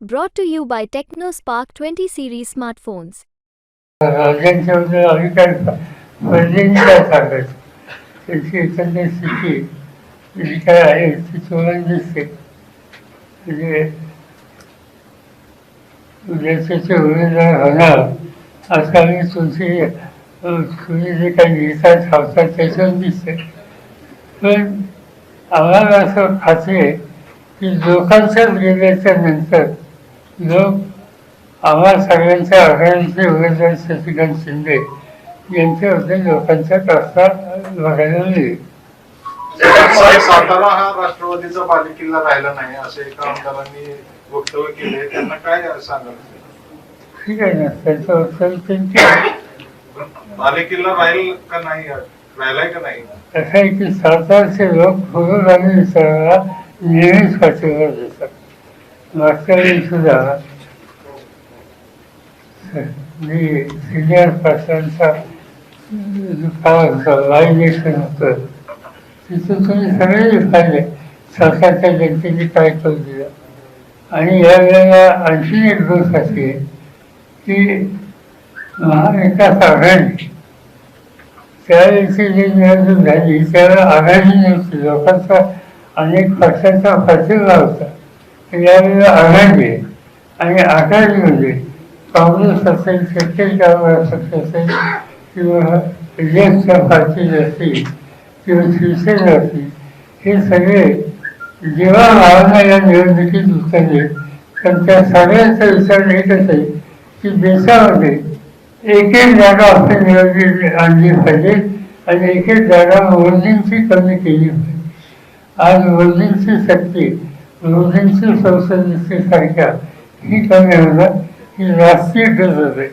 Brought to you by TechnoSpark 20 series smartphones. राज्यांच्याबद्दल आम्ही काय पडलेली काय सांगायचं त्यांची एकंदर स्थिती जी काय आहे ती तुम्हाला दिसते म्हणजे उद्याचे उमेदवार होणार असं आम्ही तुमची अं, तुम्ही जे काही लिहितात सांगतात त्याच्यावर दिसते पण आम्हाला असं खात्री आहे की लोकांच्याच गेल्याच्या नंतर लोक आम्हा सगळ्यांच्या आघाडीचे उमेदवार शशिकांत शिंदे यांच्याबद्दल लोकांचा प्रस्ताव बघायला मिळेल सातारा हा राष्ट्रवादीचा बालेकिल्ला राहिला नाही असे एका आमदारांनी वक्तव्य केले त्यांना काय सांगाल? ठीक आहे ना त्याचं त्यांचे बालेकिल्ला राहील का नाही राहिलाय का नाही? असं आहे की सातारचे लोक नेहमीच पाठिंबा देतात मागच्या वेळी सुद्धा मी सिनियर पाटलांचा काय होतं वायुलेशन होतं. तिथून तुम्ही सगळे पाहिले सरकारच्या जनतेने काय करू दिलं. आणि यावेळेला आणखी एक गोष्ट अशी की महाविकास आघाडी त्यावेळेची जी निवडणूक झाली त्यावेळेला आघाडी नव्हती लोकांचा अनेक पक्षांचा पाठिंबा होता यावेळेला आघाडी आणि आघाडीमध्ये काँग्रेस असेल सेंट्रल गव्हर्नमेंट पक्ष असेल किंवा रिएक्शन पार्टी असतील किंवा शिवसेना असतील हे सगळे जेव्हा भावना या निवडणुकीत उतरले तर त्या सगळ्यांचा विचार एकच आहे की देशामध्ये एक एक जागा आपण निवडली आणली पाहिजे आणि एक एक जागा मोदींची कमी केली पाहिजे. आज मोदींची शक्ती मोदींची संसदेची संख्या ही कमी होणं ही राष्ट्रीय गरज आहे.